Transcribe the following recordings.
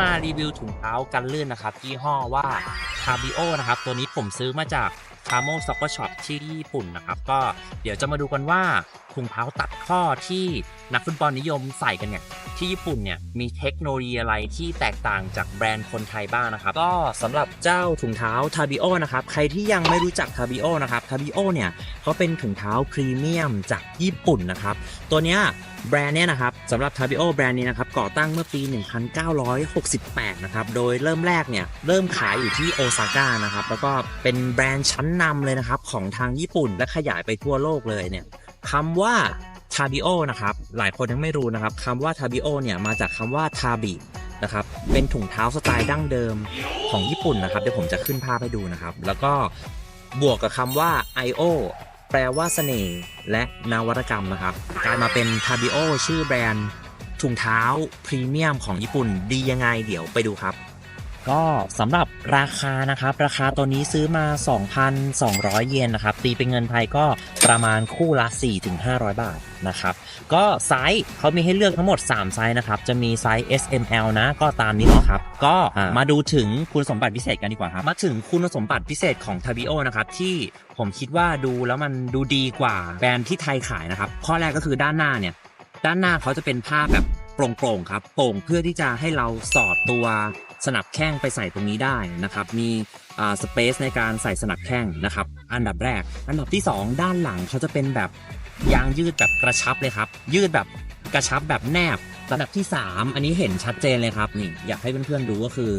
มารีวิวถุงเท้ากันลื่นนะครับยี่ห้อว่า c a b i o นะครับ ตัวนี้ผมซื้อมาจาก c a m o Soccer Shop ที่ญี่ปุ่นนะครับ ก็เดี๋ยวจะมาดูกันว่าถุงเท้าตัดข้อที่นักฟุตบอลนิยมใส่กันเนี่ยที่ญี่ปุ่นเนี่ยมีเทคโนโลยีอะไรที่แตกต่างจากแบรนด์คนไทยบ้างนะครับ ก็สำหรับเจ้าถุงเท้า t a b i o นะครับ ใครที่ยังไม่รู้จัก t a b i o นะครับ t a b i o เนี่ยเขาเป็นถุงเท้าพรีเมียมจากญี่ปุ่นนะครับ ตัวเนี้ย แบรนด์เนี่ยนะครับสำหรับ t a b i o แบรนด์นี้นะครับก่อตั้งเมื่อปี 1968 นะครับ โดยเริ่มแรกเนี่ยเริ่มขายอยู่ที่โอซาก้านะครับ แล้วก็เป็นแบรนด์ชั้นนำเลยนะครับของทางญี่ปุ่นและขยายไปทั่วโลกเลยเนี่ยคำว่าทาบิโอนะครับ หลายคนยังไม่รู้นะครับคำว่าทาบิโอเนี่ยมาจากคำว่าทาบินะครับ เป็นถุงเท้าสไตล์ดั้งเดิมของญี่ปุ่นนะครับ เดี๋ยวผมจะขึ้นภาพให้ดูนะครับ แล้วก็บวกกับคำว่า I.O. แปลว่าเสน่ห์และนวัตกรรมนะครับกลายมาเป็นทาบิโอชื่อแบรนด์ถุงเท้าพรีเมียมของญี่ปุ่นดียังไงเดี๋ยวไปดูครับ ก็สำหรับราคานะครับ ราคาตัวนี้ซื้อมา 2,200 เยนนะครับ ตีเป็นเงินไทยก็ประมาณคู่ละ 4-500 บาทนะครับ ก็ไซส์เขามีให้เลือกทั้งหมด 3 ไซส์นะครับ จะมีไซส์ S M L นะ ก็ตามนี้นะครับ ก็มาดูถึงคุณสมบัติพิเศษกันดีกว่าครับ มาถึงคุณสมบัติพิเศษของ t a b i o นะครับ ที่ผมคิดว่าดูแล้วมันดูดีกว่าแบรนด์ที่ไทยขายนะครับ ข้อแรกก็คือด้านหน้าเนี่ย ด้านหน้าเขาจะเป็นผ้าแบบ ปร่งๆครับโปร่งเพื่อที่จะให้เราสอดตัวสนับแข้งไปใส่ตรงนี้ได้นะครับ มีสเปซในการใส่สนับแข้งนะครับ อันดับแรก อันดับที่ 2 ด้านหลังเขาจะเป็นแบบยางยืดแบบกระชับเลยครับ ยืดแบบกระชับแบบแนบอันดับที่ 3 อันนี้เห็นชัดเจนเลยครับนี่อยากให้เพื่อนๆดูก็คือ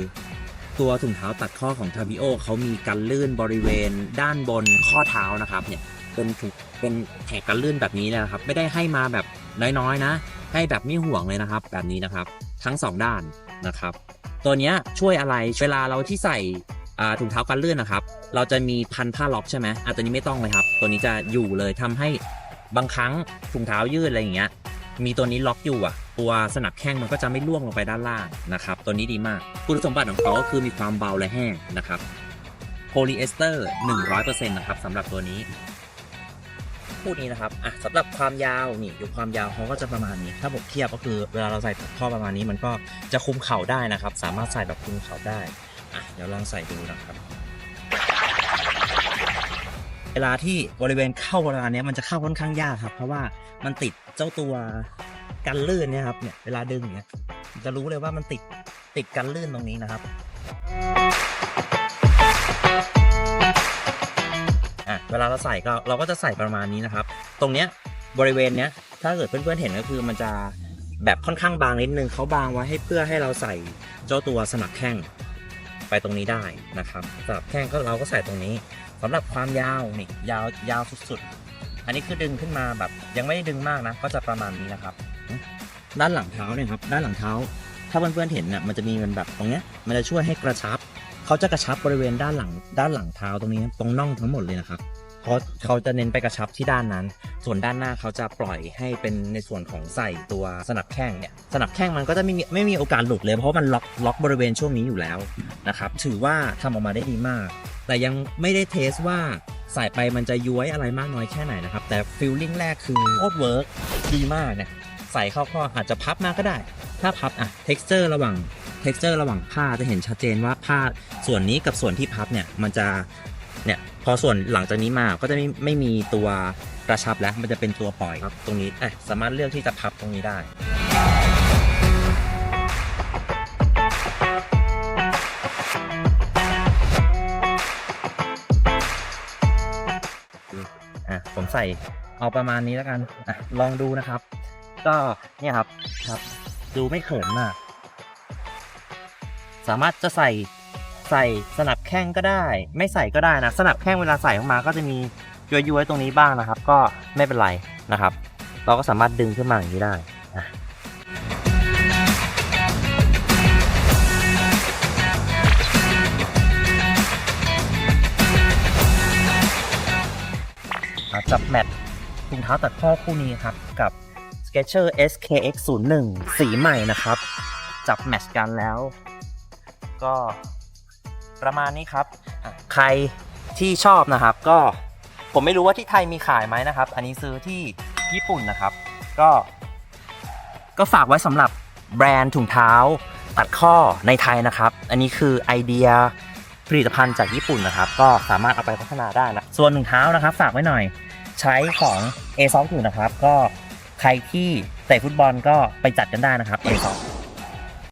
ตัวถุงเท้าตัดข้อของทาบิโอเขามีกันลื่นบริเวณด้านบนข้อเท้านะครับเนี่ย เป็นถุงเป็นแถกกันลื่นแบบนี้นะครับ ไม่ได้ให้มาแบบน้อยๆนะ ให้แบบไม่ห่วงเลยนะครับ แบบนี้นะครับ ทั้ง 2 ด้านนะครับ ตัวนี้ช่วยอะไรเวลาเราที่ใส่ถุงเท้ากันลื่นนะครับ เราจะมีพันผ้าล็อกใช่ไหมอะตัวนี้ไม่ต้องเลยครับ ตัวนี้จะอยู่เลยทำให้บางครั้งถุงเท้ายืดอะไรอย่างเงี้ย มีตัวนี้ล็อกอยู่อะ ตัวสนับแข้งมันก็จะไม่ล่วงลงไปด้านล่างนะครับ ตัวนี้ดีมาก คุณสมบัติของเขาก็คือมีความเบาและแห้งนะครับโพลีเอสเตอร์100%นะครับสำหรับตัวนี้ พูดนี้นะครับอะสำหรับความยาวนี่ดูความยาวเขาก็จะประมาณนี้ ถ้าผมเทียบก็คือเวลาเราใส่ข้อประมาณนี้มันก็จะคุมเข่าได้นะครับ สามารถใส่แบบคุมเข่าได้อะเดี๋ยวลองใส่ดูนะครับ เวลาที่บริเวณเข้าเวลาเนี้มันจะเข้าค่อนข้างยากครับ เพราะว่ามันติดเจ้าตัวกันลื่นเนี่ยครับเนี่ยเวลาดึงเนี่ยจะรู้เลยว่ามันติดติดกันลื่นตรงนี้นะครับ อะเวลาเราใส่ก็เราก็จะใส่ประมาณนี้นะครับ ตรงเนี้ยบริเวณเนี้ยถ้าเกิดเพื่อนๆเห็นก็คือมันจะแบบค่อนข้างบางนิดนึงเขาบางไว้ให้เพื่อให้เราใส่เจ้าตัวสนับแข้งไปตรงนี้ได้นะครับสนับแข้งก็เราก็ใส่ตรงนี้สำหรับความยาวนี่ยาวยาวสุดๆ อันนี้คือดึงขึ้นมาแบบยังไม่ได้ดึงมากนะ ก็จะประมาณนี้นะครับ ด้านหลังเท้าเนี่ยครับด้านหลังเท้า ถ้าเพื่อนๆเห็นน่ะมันจะมีมันแบบตรงเนี้ยมันจะช่วยให้กระชับ เขาจะกระชับบริเวณด้านหลังด้านหลังเท้าตรงนี้ตรงน่องทั้งหมดเลยนะครับเขาเขาจะเน้นไปกระชับที่ด้านนั้น ส่วนด้านหน้าเขาจะปล่อยให้เป็นในส่วนของใส่ตัวสนับแข้งเนี่ย สนับแข้งมันก็จะไม่มีไม่มีโอกาสหลุดเลย เพราะมันล็อกล็อกบริเวณช่วงนี้อยู่แล้วนะครับ ถือว่าทำออกมาได้ดีมาก แต่ยังไม่ได้เทสว่าใส่ไปมันจะย้วยอะไรมากน้อยแค่ไหนนะครับ แต่ฟิลลิ่งแรกคือโคตรเวิร์กดีมากเนี่ย ใส่เข้าข้ออาจจะพับมาก็ได้ ถ้าพับอะ texture ระหว่าง texture ระหว่างผ้าจะเห็นชัดเจนว่าผ้าส่วนนี้กับส่วนที่พับเนี่ยมันจะเนี่ยพอส่วนหลังจากนี้มาก็จะไม่ไม่มีตัวกระชับแล้วมันจะเป็นตัวปล่อยครับตรงนี้เอ๊ะสามารถเลือกที่จะพับตรงนี้ได้อะผมใส่เอาประมาณนี้แล้วกันอะลองดูนะครับ ก็เนี่ยครับครับ ดูไม่เขินมาก สามารถจะใส่ใส่สนับแข้งก็ได้ ไม่ใส่ก็ได้นะสนับแข้งเวลาใส่ออกมาก็จะมีย้อยย้วยๆตรงนี้บ้างนะครับ ก็ไม่เป็นไรนะครับ เราก็สามารถดึงขึ้นมาอย่างนี้ได้อะจับแมทถุงเท้าตัดข้อคู่นี้ครับ กับ Skechers SKX 0 1สีใหม่นะครับ จับแมทช์กันแล้ว ก็ประมาณนี้ครับ ใครที่ชอบนะครับ ก็ผมไม่รู้ว่าที่ไทยมีขายไหมนะครับ อันนี้ซื้อที่ญี่ปุ่นนะครับ ก็ ก็ฝากไว้สำหรับแบรนด์ถุงเท้าตัดข้อในไทยนะครับ อันนี้คือไอเดียผลิตภัณฑ์จากญี่ปุ่นนะครับ ก็สามารถเอาไปพัฒนาได้นะส่วนถุงเท้านะครับ ฝากไว้หน่อยใช้ของ a อ o อยู่นะครับ ก็ใครที่เตะฟุตบอลก็ไปจัดกันได้นะครับ a อ o